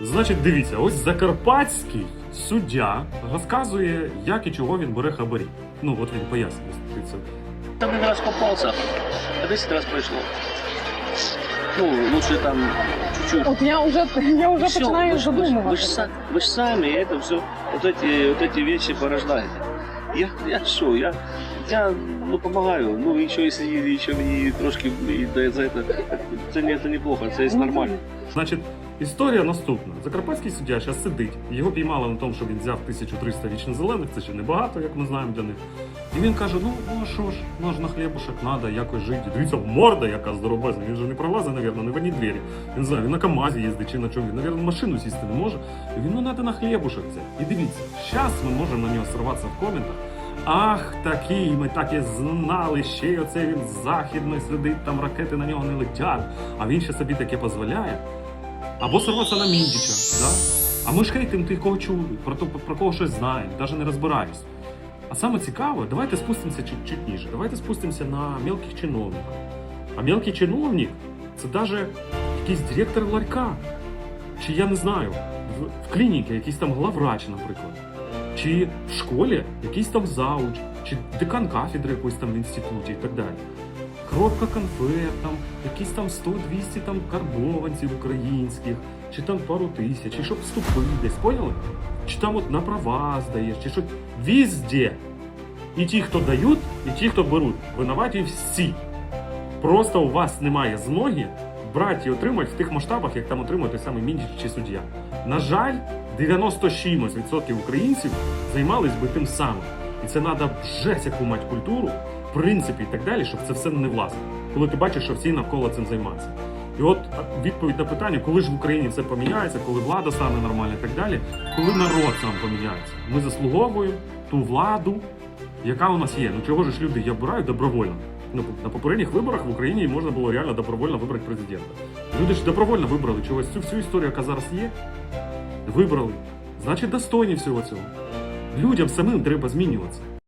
Значить, дивіться, ось закарпатський суддя розказує, як і чого він бере хабарі. Ну, от він пояснює. Це. Там один раз попался, а 10 раз прошло. Ну, лучше там чуть-чуть. От я вже я вже Всё, починаю вы ж- вы ж- Вы, ж задумуватися. са- вы ж сами это все, вот эти, вот эти вещи порождаете. Я, я що, я, я ну, помогаю. Ну, і що, якщо мені трошки дає за це, це, не, це неплохо, це нормально. Значить, історія наступна. Закарпатський суддя зараз сидить. Його піймали на тому, що він взяв 1300 вічно зелених, це ще небагато, як ми знаємо для них. І він каже: ну, ну що ж, ну на хлібушек треба якось жити. Дивіться, морда яка здоровезна. Він же не пролазить, навірно, не в одні двері. Я не знаю, він на КАМАЗі їздить чи на чому. Він, навірно, машину сісти не може. І він, ну, треба на хлібушек це. І дивіться, зараз ми можемо на нього сорватися в коментах. Ах, такий, ми так і знали, ще й оце він західний сидить, там ракети на нього не летять, а він ще собі таке дозволяє. Або сорватися на Міндіча, да? А ми ж хейтимо тих, кого чули, про, то, про кого щось знаємо, навіть не розбираємось. А саме цікаве, давайте спустимося чуть, чуть ніже. Давайте спустимося на мелких чиновників. А мелкий чиновник це навіть якийсь директор ларька. Чи я не знаю, в, в клініці якийсь там главврач, наприклад. Чи в школі якийсь там зауч, чи декан кафедри якоїсь там в інституті і так далі. Коробка конфет, там, якісь там 100-200 там карбованців українських, чи там пару тисяч, чи щоб вступити десь, поняли? Чи там от на права здаєш, чи що. Везде. І ті, хто дають, і ті, хто беруть. Винуваті всі. Просто у вас немає змоги брати і отримати в тих масштабах, як там отримує той самий Міндіч чи суддя. На жаль, 90 з чимось відсотків українців займались би тим самим. І це треба жесть яку мати культуру, принципи і так далі, щоб це все не власне. Коли ти бачиш, що всі навколо цим займаються. І от відповідь на питання, коли ж в Україні все поміняється, коли влада стане нормальна і так далі, коли народ сам поміняється. Ми заслуговуємо ту владу, яка у нас є. Ну чого ж люди її обирають добровольно? Ну, на попередніх виборах в Україні можна було реально добровольно вибрати президента. Люди ж добровольно вибрали чогось цю всю історію, яка зараз є. Вибрали. Значить, достойні всього цього. Людям самим треба змінюватися.